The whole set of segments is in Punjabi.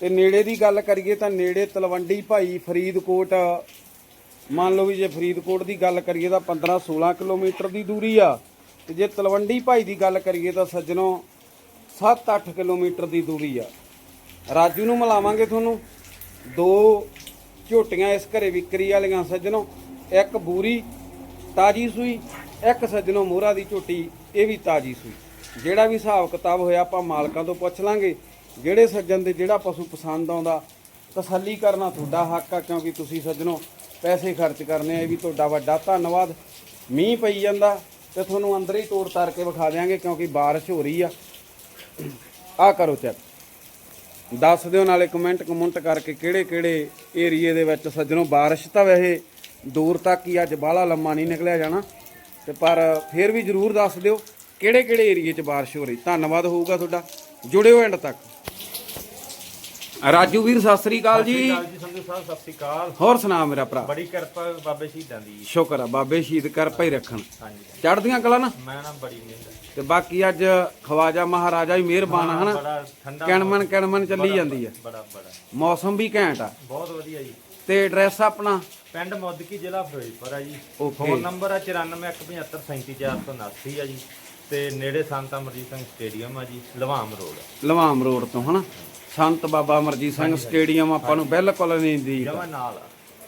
ਤੇ ਨੇੜੇ ਦੀ ਗੱਲ ਕਰੀਏ ਤਾਂ ਨੇੜੇ ਤਲਵੰਡੀ ਭਾਈ ਫਰੀਦਕੋਟ, ਮੰਨ ਲਓ ਵੀ ਜੇ ਫਰੀਦਕੋਟ ਦੀ ਗੱਲ ਕਰੀਏ ਤਾਂ 15 16 ਕਿਲੋਮੀਟਰ ਦੀ ਦੂਰੀ ਆ। ਤੇ ਜੇ ਤਲਵੰਡੀ ਭਾਈ ਦੀ ਗੱਲ ਕਰੀਏ ਤਾਂ ਸੱਜਣੋ 7-8 ਕਿਲੋਮੀਟਰ ਦੀ ਦੂਰੀ ਆ। ਰਾਜੂ ਨੂੰ ਮਿਲਾਵਾਂਗੇ ਤੁਹਾਨੂੰ। ਦੋ ਝੋਟੀਆਂ ਇਸ ਘਰੇ ਵਿਕਰੀ ਵਾਲੀਆਂ ਸੱਜਣੋ, ਇੱਕ ਬੂਰੀ ਤਾਜੀ ਸੂਈ, ਇੱਕ ਸੱਜਣੋ ਮੋਹਰਾ ਦੀ ਝੋਟੀ, ਇਹ ਵੀ ਤਾਜੀ ਸੂਈ। ਜਿਹੜਾ ਵੀ ਹਿਸਾਬ ਕਿਤਾਬ ਹੋਇਆ ਆਪਾਂ ਮਾਲਕਾਂ ਤੋਂ ਪੁੱਛ ਲਾਂਗੇ। ਜਿਹੜੇ ਸੱਜਣ ਦੇ ਜਿਹੜਾ ਪਸ਼ੂ ਪਸੰਦ ਆਉਂਦਾ, ਤਸੱਲੀ ਕਰਨਾ ਤੁਹਾਡਾ ਹੱਕ ਆ, ਕਿਉਂਕਿ ਤੁਸੀਂ ਸੱਜਣੋ ਪੈਸੇ ਖਰਚ ਕਰਨੇ ਆ, ਇਹ ਵੀ ਤੁਹਾਡਾ ਵੱਡਾ ਧੰਨਵਾਦ। ਮੀਂਹ ਪਈ ਜਾਂਦਾ ਤੇ ਤੁਹਾਨੂੰ ਅੰਦਰ ਹੀ ਤੋੜ ਤਾਰ ਕੇ ਵਿਖਾ ਦਿਆਂਗੇ, ਕਿਉਂਕਿ ਬਾਰਿਸ਼ ਹੋ ਰਹੀ ਆ। ਆ ਕਰੋ ਚੈੱਕ। ਦੱਸ ਦਿਓ ਨਾਲੇ ਕਮੈਂਟ ਕਮੈਂਟ ਕਰਕੇ ਕਿਹੜੇ ਕਿਹੜੇ ਏਰੀਏ ਦੇ ਵਿੱਚ ਸੱਜਣੋ ਬਾਰਿਸ਼ ਤਾਂ ਵੈਸੇ ਦੂਰ ਤੱਕ ਹੀ ਅੱਜ ਬਾਹਲਾ ਲੰਮਾ ਨਹੀਂ ਨਿਕਲਿਆ ਜਾਣਾ। ਤੇ ਪਰ ਫਿਰ ਵੀ ਜਰੂਰ ਦੱਸ ਦਿਓ ਕਿਹੜੇ ਕਿਹੜੇ ਏਰੀਏ 'ਚ ਬਾਰਿਸ਼ ਹੋ ਰਹੀ। ਧੰਨਵਾਦ ਹੋਊਗਾ ਤੁਹਾਡਾ। ਜੁੜਿਓ ਐਂਡ ਤੱਕ। ਰਾਜੂ ਵੀਰ ਸਤਿ ਸ੍ਰੀ ਅਕਾਲ ਜੀ। ਸਤਿ ਸ਼੍ਰੀ ਅਕਾਲ ਜੀ ਸੰਧੂ ਸਾਹਿਬ ਸਤਿ ਸ਼੍ਰੀ ਅਕਾਲ। ਹੋਰ ਸੁਣਾ ਮੇਰਾ ਭਰਾ। ਬੜੀ ਕਿਰਪਾ ਬਾਬੇ ਸ਼ਹੀਦਾਂ ਦੀ। ਸ਼ੁਕਰ ਆ ਬਾਬੇ ਸ਼ਹੀਦ ਕਰ ਪਈ ਰੱਖਣ। ਹਾਂਜੀ। ਚੜ੍ਹਦੀਆਂ ਕਲਾ ਨਾ? ਮੈਂ ਨਾ ਬੜੀ ਮਿਹਨਤ ਤੇ ਬਾਕੀ ਅੱਜ ਖਵਾਜਾ ਮਹਾਰਾਜਾ ਵੀ ਮਿਹਰਬਾਨ ਆ ਹਨਾ? ਬੜਾ ਠੰਡਾ ਕਿਣਮਣ ਕਿਣਮਣ ਚੱਲੀ ਜਾਂਦੀ ਆ। ਬੜਾ ਬੜਾ ਮੌਸਮ ਵੀ ਘੈਂਟ ਆ। ਬਹੁਤ ਵਧੀਆ ਜੀ। ਤੇ ਐਡਰੈਸ ਆਪਣਾ? ਪਿੰਡ ਮੁੱਦਕੀ ਜ਼ਿਲ੍ਹਾ ਫਿਰੋਜ਼ਪੁਰ ਆ ਜੀ। Okay. ਫੋਨ ਨੰਬਰ ਆ 9417737479 ਆ ਜੀ। ਤੇ ਨੇੜੇ ਸੰਤ ਅਮਰਜੀਤ ਸਿੰਘ ਸਟੇਡੀਅਮ ਆ ਜੀ ਲਵਾਮ ਰੋਡ। ਲਵਾਮ ਰੋਡ ਤੋਂ ਹਨਾ? ਸੰਤ ਬਾਬਾ ਅਮਰਜੀਤ ਸਿੰਘ ਸਟੇਡੀਅਮ ਆਪਾਂ ਨੂੰ ਬਿਲਕੁਲ ਨਹੀਂ ਦੀ ਜਮਾ ਨਾਲ।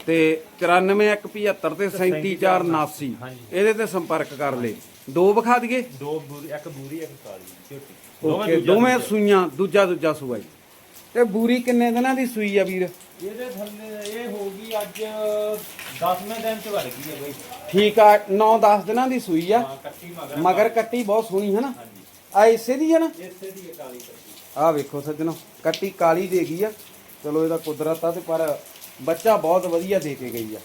ਤੇ 9417 ਤੇ 37479 ਹਾਂਜੀ। ਇਹਦੇ ਤੇ ਸੰਪਰਕ ਕਰ ਲੈ। ਦੋ ਵਿਖਾ ਦਈਏ। ਦੋ ਬੂਰੀ ਇੱਕ ਬੂਰੀ ਇੱਕ ਕਾਲੀ। ਝੋਟੀ। ਓਕੇ ਦੋਵੇਂ ਸੂਈਆਂ ਦੂਜਾ ਦੂਜਾ ਸੂਆ ਜੀ। ਤੇ ਬੂਰੀ ਕਿੰਨੇ ਦਿਨਾਂ ਦੀ ਸੂਈ ਆ ਵੀਰ? ਇਹਦੇ ਥੱਲੇ ਇਹ ਹੋ ਗਈ ਅੱਜ 10ਵੇਂ ਦਿਨ ਚ ਵੜ ਗਈ ਹੈ ਬਈ। ਠੀਕ ਆ 9-10 ਦਿਨਾਂ ਦੀ ਸੂਈ ਆ। ਹਾਂ ਮਗਰ। ਕੱਟੀ ਬਹੁਤ ਸੋਹਣੀ ਹੈ ਨਾ? ਆ ਇਸੇ ਦੀ ਆ ਨਾ? ਇਸੇ ਦੀ ਕਾਲੀ ਕੱਟੀ ਆ ਵੇਖੋ ਸੱਜਣੋ ਕੱਟੀ ਕਾਲੀ ਦੇ ਗਈ ਆ। ਚਲੋ ਇਹਦਾ ਕੁਦਰਤ ਆ ਤੇ ਪਰ ਬੱਚਾ ਬਹੁਤ ਵਧੀਆ ਦੇ ਕੇ ਗਈ ਆ।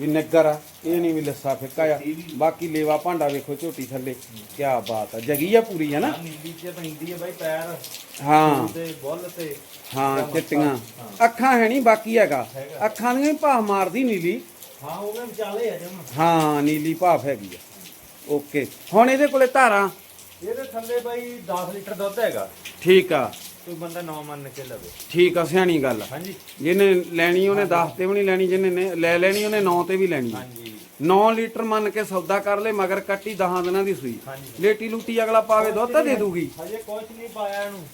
ਵੀ ਨਗਰ ਆ ਇਹ ਨਹੀਂ ਵੀ ਲੱਸਾ ਫਿੱਕਾ ਆ। ਬਾਕੀ ਲੇਵਾ ਭਾਂਡਾ ਵੇਖੋ ਝੋਟੀ ਥੱਲੇ ਕੀ ਬਾਤ ਆ। ਜਗੀ ਆ ਪੂਰੀ ਹੈ ਨਾ? ਨੀਲੀ ਚ ਪੈਂਦੀ ਹੈ ਬਾਈ ਪੈਰ ਹਾਂ। ਤੇ ਬੁੱਲ ਤੇ। ਹਾਂ ਚਿੱਟੀਆਂ। ਅੱਖਾਂ ਹੈ ਨਹੀਂ ਬਾਕੀ ਹੈਗਾ। ਅੱਖਾਂ ਵੀ ਭਾਫ ਮਾਰਦੀ ਨੀਲੀ। ਹਾਂ ਉਹ ਵੀ ਵਿਚਾਲੇ ਆ ਜਮ। ਹਾਂ ਨੀਲੀ ਭਾਫ ਹੈਗੀ ਆ। ਓਕੇ। ਹੁਣ ਇਹਦੇ ਕੋਲੇ ਧਾਰਾਂ। ਇਹਦੇ ਥੱਲੇ ਬਾਈ 10 ਲੀਟਰ ਦੁੱਧ ਹੈਗਾ। ਠੀਕ ਆ। ਕੋਈ ਬੰਦਾ 9 ਮੰਨ ਕੇ ਲਵੇ। ਠੀਕ ਆ ਸਿਆਣੀ ਗੱਲ ਹਾਂਜੀ। ਜਿਹਨੇ ਲੈਣੀ ਉਹਨੇ 10 ਤੇ ਵੀ ਨਹੀਂ ਲੈਣੀ ਜਿਹਨੇ ਨੇ- ਲੈ ਲੈਣੀ ਉਹਨੇ 9 ਤੇ ਵੀ ਲੈਣੀ ਹਾਂਜੀ। 9 ਲੀਟਰ ਮੰਨ ਕੇ ਸੌਦਾ ਕਰ ਲੈ ਮਗਰ ਕੱਟੀ 10 ਦਿਨਾਂ ਦੀ ਸੂਈ। ਹਾਂਜੀ। ਲੇਟੀ ਲੂਟੀ ਅਗਲਾ ਪਾਵੇ ਦੁੱਧ ਤਾਂ ਦੇ ਦੂਗੀ। ਹਜੇ ਕੁਝ ਨਹੀਂ ਪਾਇਆ ਇਹਨੂੰ।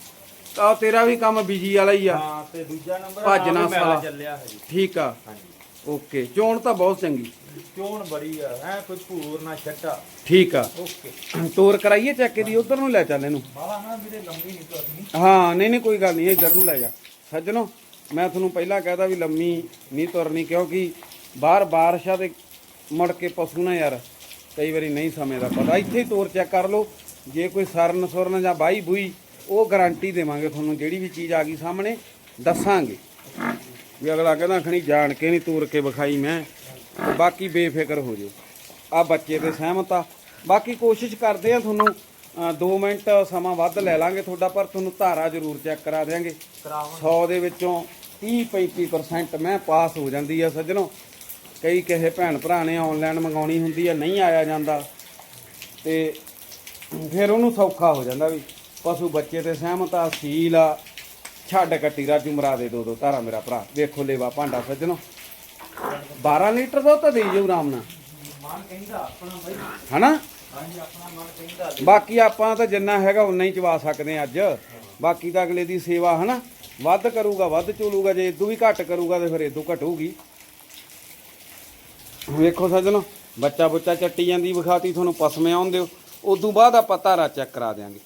ਆ ਤੇਰਾ ਵੀ ਕੰਮ ਬਿਜ਼ੀ ਵਾਲਾ ਹੀ ਆ। ਹਾਂ ਤੇ ਦੂਜਾ ਨੰਬਰ ਭੱਜ ਨਾ ਸਾਲਾ। ਚੱਲਿਆ ਹਜੇ। ਠੀਕ ਆ। ਹਾਂਜੀ। ਓਕੇ ਚੋਣ ਤਾਂ ਬਹੁਤ ਚੰਗੀ। ਚੋਣ ਬੜੀ ਆ ਐ ਕੋਈ ਭੂਰ ਨਾ ਛੱਟਾ। ਠੀਕ ਆ। ਓਕੇ। ਤੋਰ ਕਰਾਈਏ ਚੱਕੇ ਦੀ ਉਧਰ ਨੂੰ ਲੈ ਚੱਲ ਇਹਨੂੰ। ਬਾਲਾ ਨਾ ਵੀਰੇ ਲੰਬੀ ਨਹੀਂ ਤੁਰਨੀ ਹਾਂ ਨਹੀਂ ਨਹੀਂ ਕੋਈ ਗੱਲ ਨਹੀਂ ਇੱਧਰ ਨੂੰ ਲੈ ਜਾ। ਸੱਜਣੋ ਮੈਂ ਤੁਹਾਨੂੰ ਪਹਿਲਾਂ ਕਹਿਦਾ ਵੀ ਲੰਮੀ ਨਹੀਂ ਤੁਰਨੀ ਕਿਉਂਕਿ ਬਾਹਰ ਬਾਰਿਸ਼ਾਂ ਦੇ ਮੁੜ ਕੇ ਪਸ਼ੂ ਨਾ ਯਾਰ ਕਈ ਵਾਰੀ ਨਹੀਂ ਸਮੇਂ ਦਾ ਪਤਾ। ਇੱਥੇ ਹੀ ਤੋਰ ਚੈੱਕ ਕਰ ਲਓ ਜੇ ਕੋਈ ਸਰਨ ਸੁਰਨ ਜਾਂ ਬਾਈ ਬੂਈ ਉਹ ਗਾਰੰਟੀ ਦੇਵਾਂਗੇ ਤੁਹਾਨੂੰ ਜਿਹੜੀ ਵੀ ਚੀਜ਼ ਆ ਗਈ ਸਾਹਮਣੇ ਦੱਸਾਂਗੇ। ਵੀ ਅਗਲਾ ਕਹਿੰਦਾ ਖਣੀ ਜਾਣ ਕੇ ਨਹੀਂ ਤੋਰ ਕੇ ਵਿਖਾਈ ਮੈਂ। ਤੇ ਬਾਕੀ ਬੇਫਿਕਰ ਹੋ ਜਾਓ। ਆ ਬੱਚੇ ਤੇ ਸਹਿਮਤ ਆ। ਬਾਕੀ ਕੋਸ਼ਿਸ਼ ਕਰਦੇ ਆ ਤੁਹਾਨੂੰ 2 ਮਿੰਟ ਸਮਾਂ ਵੱਧ ਲੈ ਲਾਂਗੇ ਤੁਹਾਡਾ, ਪਰ ਤੁਹਾਨੂੰ ਧਾਰਾ ਜ਼ਰੂਰ ਚੈੱਕ ਕਰਾ ਦੇਾਂਗੇ ਕਰਾਵਾਂ 100 ਦੇ ਵਿੱਚੋਂ 30 35% ਮੈਂ ਪਾਸ ਹੋ ਜਾਂਦੀ ਆ ਸੱਜਣੋ। ਕਈ ਕਹੇ ਭੈਣ ਭਰਾ ਨੇ ਆਨਲਾਈਨ ਮੰਗਾਉਣੀ ਹੁੰਦੀ ਆ, ਨਹੀਂ ਆਇਆ ਜਾਂਦਾ। ਤੇ ਫਿਰ ਉਹਨੂੰ ਸੌਖਾ ਹੋ ਜਾਂਦਾ ਵੀ ਪਸ਼ੂ ਬੱਚੇ ਤੇ ਸਹਿਮਤ ਆ ਸੀਲ ਆ। ਛੱਡ ਕੱਟੀ ਰਾਜੂ, ਮਰਾ ਦੇ ਦੋ ਦੋ ਧਾਰਾ ਮੇਰਾ ਭਰਾ। ਵੇਖੋ ਲੇਵਾ ਭਾਂਡਾ ਸੱਜਣੋ। 12 ਲੀਟਰ ਦਾ ਤਾਂ ਦੇਈ ਜਾਊ ਆਰਾਮ ਨਾਲ। ਮਨ ਹਨਾ? ਬਾਕੀ ਆਪਾਂ ਤਾਂ ਜਿੰਨਾ ਹੈਗਾ ਉਨਾ ਹੀ ਚਵਾ ਸਕਦੇ ਆ ਅੱਜ। ਬਾਕੀ ਤਾਂ ਅਗਲੇ ਦੀ ਸੇਵਾ, ਹਨਾ? ਵੱਧ ਕਰੂਗਾ, ਵੱਧ ਚੋਲੂਗਾ ਜੇ ਇਦੋਂ ਵੀ ਘੱਟ ਕਰੂਗਾ ਤੇ ਫਿਰ ਇਦੋਂ ਘਟੂਗੀ। ਵੇਖੋ ਸੱਜਣੋ, ਬੱਚਾ ਬੁੱਚਾ ਚੱਟੀ ਜਾਂਦੀ, ਵਿਖਾਤੀ ਤੁਹਾਨੂੰ ਪਸਮੇ ਆਉਣ ਦਿਓ। ਉਦੋਂ ਬਾਅਦ ਆਪਾਂ ਧਾਰਾ ਚੈੱਕ ਕਰਾ ਦਿਆਂਗੇ।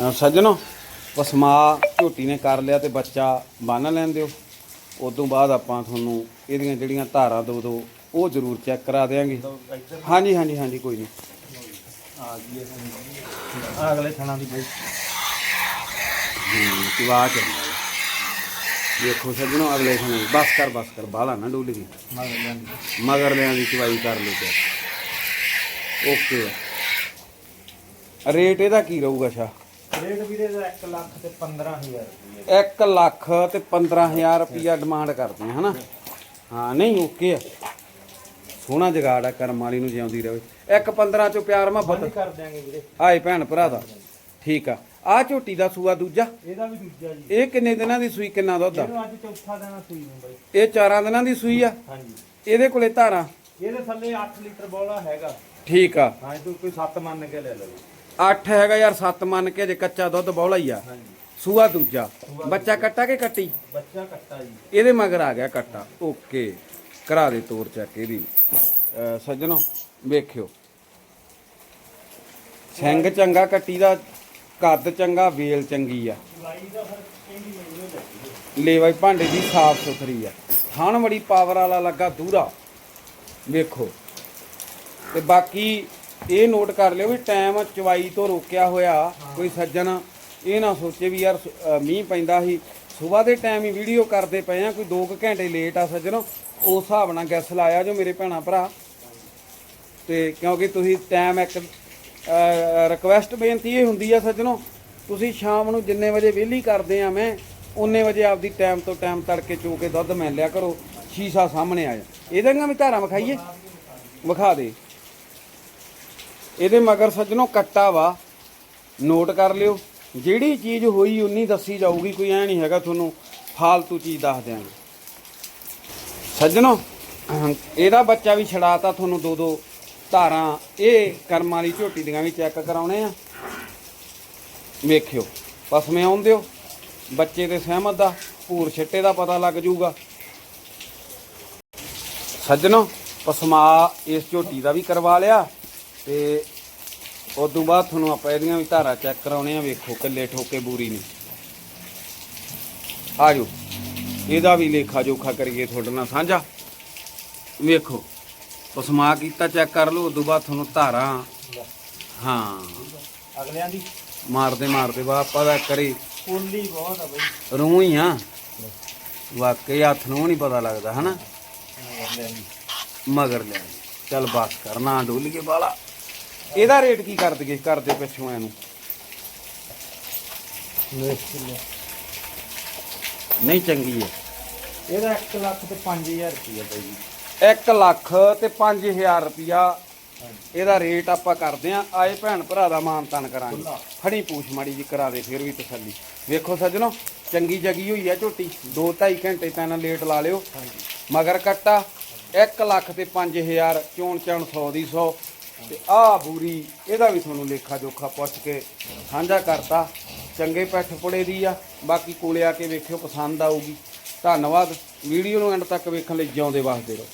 ਅਹ ਸੱਜਣੋ, ਪਸਮਾ ਝੋਟੀ ਨੇ ਕਰ ਲਿਆ ਤੇ ਬੱਚਾ ਬੰਨ ਲੈਣ ਦਿਓ। ਉਦੋਂ ਬਾਅਦ ਆਪਾਂ ਤੁਹਾਨੂੰ ਇਹਦੀਆਂ ਜਿਹੜੀਆਂ ਧਾਰਾਂ ਦੋ ਦੋ ਉਹ ਜ਼ਰੂਰ ਚੈੱਕ ਕਰਾ ਦਿਆਂਗੇ। ਹਾਂਜੀ ਹਾਂਜੀ ਹਾਂਜੀ ਕੋਈ ਨਹੀਂ। ਆ ਗਈ ਅਗਲੇ ਥਣਾ ਦੀ ਬਾਈ। ਹੂੰ ਚਵਾ ਚੱਲਦਾ ਦੇਖੋ ਸੱਜਣੋ ਅਗਲੇ ਸਮੇਂ ਬਸ ਕਰ ਬਸ ਕਰ ਬਾਹਲਾ ਨਾ ਡੁੱਲ ਗਈ ਮਗਰ ਲਿਆਂ ਦੀ ਚਵਾਈ ਕਰ ਲਓ ਤੇ। ਓਕੇ। ਰੇਟ ਇਹਦਾ ਕੀ ਰਹੂਗਾ ਸ਼ਾ ਰੇਟ ਵੀਰੇ ਦਾ 1 ਲੱਖ ਤੇ 15000 ਰੁਪਏ 1 ਲੱਖ ਤੇ 15000 ਰੁਪਿਆ ਡਿਮਾਂਡ ਕਰਦੇ ਆ ਹਨਾ? ਹਾਂ ਨਹੀਂ ਓਕੇ ਆ। ਸੋਹਣਾ ਜਗਾੜ ਆ ਕਰਮ ਵਾਲੀ ਨੂੰ ਜਿਉਂਦੀ ਰਹੇ। ਇੱਕ 15 ਚੋਂ ਪਿਆਰ ਬੰਦ ਮੁਹੱਬਤ ਕਰ ਦਿਆਂਗੇ ਵੀਰੇ। ਆਏ ਭੈਣ ਭਰਾ ਦਾ। ਠੀਕ ਆ। ਆ ਝੋਟੀ ਦਾ ਸੂਆ ਦੂਜਾ? ਇਹਦਾ ਵੀ ਦੂਜਾ ਜੀ। ਇਹ ਕਿੰਨੇ ਦਿਨਾਂ ਦੀ ਸੂਈ ਕਿੰਨਾ ਦੁੱਧ ਆ? ਇਹਨੂੰ ਅੱਜ ਚੌਥਾ ਦੇਣਾ ਸੂਈ ਨੂੰ ਬਾਈ। ਇਹ ਚਾਰਾਂ ਦਿਨਾਂ ਦੀ ਸੂਈ ਆ? ਹਾਂਜੀ। ਇਹਦੇ ਕੋਲੇ ਧਾਰਾਂ? ਇਹਦੇ ਥੱਲੇ 8 ਲੀਟਰ ਬੋਲਾ ਹੈਗਾ। ਠੀਕ ਆ। ਹਾਂ ਤੂੰ ਕੋਈ 7 ਮੰਨ ਕੇ ਲੈ ਲਓ। 8 ਹੈਗਾ ਯਾਰ 7 ਮੰਨ ਕੇ ਜੇ ਕੱਚਾ ਦੁੱਧ ਬੌਲਾ ਹੀ ਆ। ਸੂਆ ਦੂਜਾ। ਬੱਚਾ ਕੱਟਾ ਕਿ ਕੱਟੀ? ਬੱਚਾ ਕੱਟਾ ਜੀ। ਇਹਦੇ ਮਗਰ ਆ ਗਿਆ ਕੱਟਾ। ਓਕੇ। ਕਰਾ ਦੇ ਤੋਰ ਚੱਕ ਇਹਦੀ। ਸੱਜਣੋ ਵੇਖਿਓ। ਸਿੰਘ ਚੰਗਾ ਕੱਟੀ ਦਾ ਕੱਦ ਚੰਗਾ ਵੇਲ ਚੰਗੀ ਆ। ਲੇਵਾਈ ਭਾਂਡੇ ਦੀ ਸਾਫ਼ ਸੁਥਰੀ ਆ। ਥਣ ਬੜੀ ਪਾਵਰ ਵਾਲਾ ਲੱਗਾ ਦੂਰਾ। ਵੇਖੋ। ਤੇ ਬਾਕੀ ਇਹ ਨੋਟ ਕਰ ਲਿਓ ਵੀ ਟਾਈਮ ਚਵਾਈ ਤੋਂ ਰੋਕਿਆ ਹੋਇਆ ਕੋਈ ਸੱਜਣ ਇਹ ਨਾ ਸੋਚੇ ਵੀ ਯਾਰ ਮੀਂਹ ਪੈਂਦਾ ਸੀ। ਸਵੇਰ ਦੇ ਟਾਈਮ ਹੀ ਵੀਡੀਓ ਕਰਦੇ ਪਏ ਆ ਕੋਈ 2 ਘੰਟੇ ਲੇਟ ਆ ਸੱਜਣੋ। ਉਸ ਹਿਸਾਬ ਨਾਲ ਗੈਸ ਲਾਇਆ ਜੋ ਮੇਰੇ ਭੈਣਾ ਭਰਾ। ਤੇ ਕਿਉਂਕਿ ਤੁਸੀਂ ਟਾਈਮ ਇੱਕ ਰਿਕਵੈਸਟ ਬੇਨਤੀ ਇਹ ਹੁੰਦੀ ਆ ਸੱਜਣੋ ਤੁਸੀਂ ਸ਼ਾਮ ਨੂੰ ਜਿੰਨੇ ਵਜੇ ਵਿਹਲੀ ਕਰਦੇ ਆ ਮੈਂ ਉਨੇ ਵਜੇ ਆਪਦੀ ਟਾਈਮ ਤੋਂ ਟਾਈਮ ਤੜਕੇ ਚੋ ਕੇ ਦੁੱਧ ਮੈਂ ਲਿਆ ਕਰੋ ਸ਼ੀਸ਼ਾ ਸਾਹਮਣੇ ਆ ਜਾ ਇਹਦੇ ਵੀ ਧਾਰਾਂ ਵਿਖਾਈਏ? ਵਿਖਾ ਦੇ। ਇਹਦੇ ਮਗਰ ਸੱਜਣੋ ਕੱਟਾ ਵਾ। ਨੋਟ ਕਰ ਲਿਓ। ਜਿਹੜੀ ਚੀਜ਼ ਹੋਈ ਉਨੀ ਦੱਸੀ ਜਾਊਗੀ, ਕੋਈ ਐ ਨਹੀਂ ਹੈਗਾ ਤੁਹਾਨੂੰ। ਫਾਲਤੂ ਚੀਜ਼ ਦੱਸ ਦਿਆਂਗੇ। ਸੱਜਣੋ ਇਹਦਾ ਬੱਚਾ ਵੀ ਛੜਾਤਾ ਤੁਹਾਨੂੰ ਦੋ ਦੋ ਧਾਰਾਂ। ਇਹ ਕਰਮ ਵਾਲੀ ਝੋਟੀ ਦੀਆਂ ਵੀ ਚੈੱਕ ਕਰਾਉਣੇ ਆ। ਵੇਖਿਓ। ਪਸਮੇ ਆਉਣ ਦਿਓ। ਬੱਚੇ ਦੇ ਸਹਿਮਤ ਦਾ, ਭੂਰ ਛਿੱਟੇ ਦਾ ਪਤਾ ਲੱਗ ਜਾਊਗਾ। ਸੱਜਣੋ, ਪਸਮਾ ਇਸ ਝੋਟੀ ਦਾ ਵੀ ਕਰਵਾ ਲਿਆ। ਤੇ ਉਸ ਤੋਂ ਬਾਅਦ ਤੁਹਾਨੂੰ ਆਪਾਂ ਇਹਦੀਆਂ ਵੀ ਧਾਰਾਂ ਚੈੱਕ ਕਰਾਉਣੇ ਆ ਵੇਖੋ ਕੱਲੇ ਠੋਕੇ ਬੂਰੀ ਨੇ ਆਜੋ ਇਹਦਾ ਵੀ ਲੇਖਾ ਜੋਖਾ ਕਰੀਏ ਤੁਹਾਡੇ ਨਾਲ ਸਾਂਝਾ। ਵੇਖੋ ਪਸਮਾ ਕੀਤਾ ਚੈੱਕ ਕਰ ਲਓ ਉਸ ਤੋਂ ਬਾਅਦ ਤੁਹਾਨੂੰ ਧਾਰਾਂ। ਹਾਂ। ਅਗਲਿਆਂ ਦੀ। ਮਾਰਦੇ ਮਾਰਦੇ ਬਾ ਆਪਾਂ ਦਾ ਕਰੀ। ਪੋਲੀ ਬਹੁਤ ਆ ਬਈ। ਰੂਹ ਹੀ ਆ। ਵਾਕਈ ਹੱਥ ਨੂੰ ਨਹੀਂ ਪਤਾ ਲੱਗਦਾ ਹਨਾ? ਮਗਰ ਲੈ। ਚੱਲ ਬਸ ਕਰਨਾ ਡੋਲ ਕੇ ਬਾਲਾ। ਇਹਦਾ ਰੇਟ ਕੀ ਕਰ ਦਈਏ ਕਰਦੇ ਪਿੱਛੋਂ ਇਹਨੂੰ ਨਹੀਂ ਚੰਗੀ ਹੈ। ਇਹਦਾ 1 ਲੱਖ ਤੇ 5000 ਰੁਪਏ ਬਾਈ ਜੀ। 1 ਲੱਖ ਤੇ 5000 ਰੁਪਿਆ ਇਹਦਾ ਰੇਟ ਆਪਾਂ ਕਰਦੇ ਆ। ਆਏ ਭੈਣ ਭਰਾ ਦਾ ਮਾਨ ਤਾਨ ਕਰਾਂਗੇ। ਫੜੀ ਪੂਛ ਮਾੜੀ ਜੀ ਕਰਾ ਦੇ ਫਿਰ ਵੀ ਤਸੱਲੀ। ਵੇਖੋ ਸੱਜਣੋ ਚੰਗੀ ਜਗੀ ਹੋਈ ਆ ਝੋਟੀ। 2.5 ਘੰਟੇ ਤੈਨ ਲੇਟ ਲਾ ਲਿਓ। ਮਗਰ ਕੱਟਾ। 1 ਲੱਖ ਤੇ 5000 ਚੋਣ ਚਣ 100 ਦੀ 100 ਤੇ ਆਹ ਬੂਰੀ, ਇਹਦਾ ਵੀ ਤੁਹਾਨੂੰ ਲੇਖਾ ਜੋਖਾ ਪੁੱਛ ਕੇ ਸਾਂਝਾ ਕਰਤਾ। ਚੰਗੇ ਪੈਠ ਪੁੜੇ ਦੀ ਆ, ਬਾਕੀ ਕੋਲੇ ਆ ਕੇ ਵੇਖਿਓ, ਪਸੰਦ ਆਊਗੀ। ਧੰਨਵਾਦ। ਵੀਡੀਓ ਨੂੰ ਐਂਡ ਤੱਕ ਵੇਖਣ ਲਈ ਜਿਉਂਦੇ ਵਾਸਤੇ ਰਹੋ।